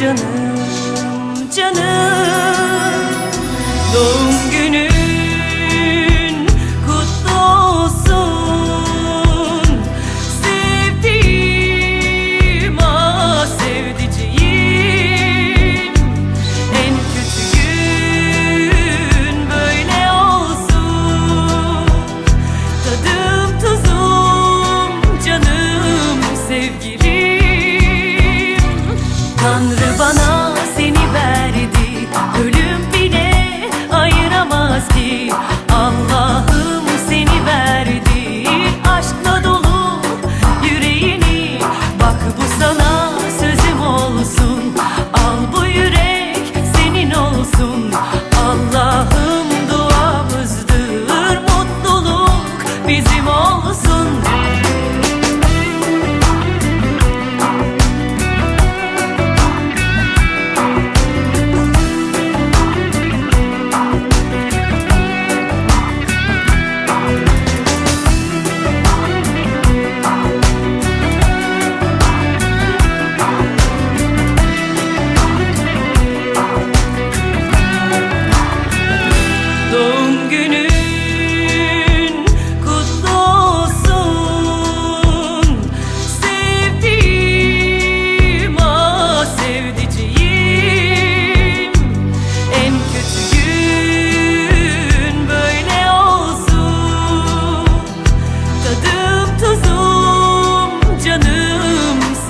canım canım. Doğum olsun. Allah'ım duamızdır Mutluluk bizim olsun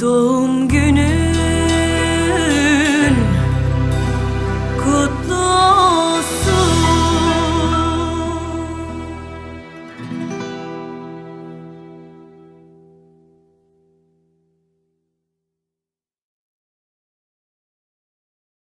Doğum günü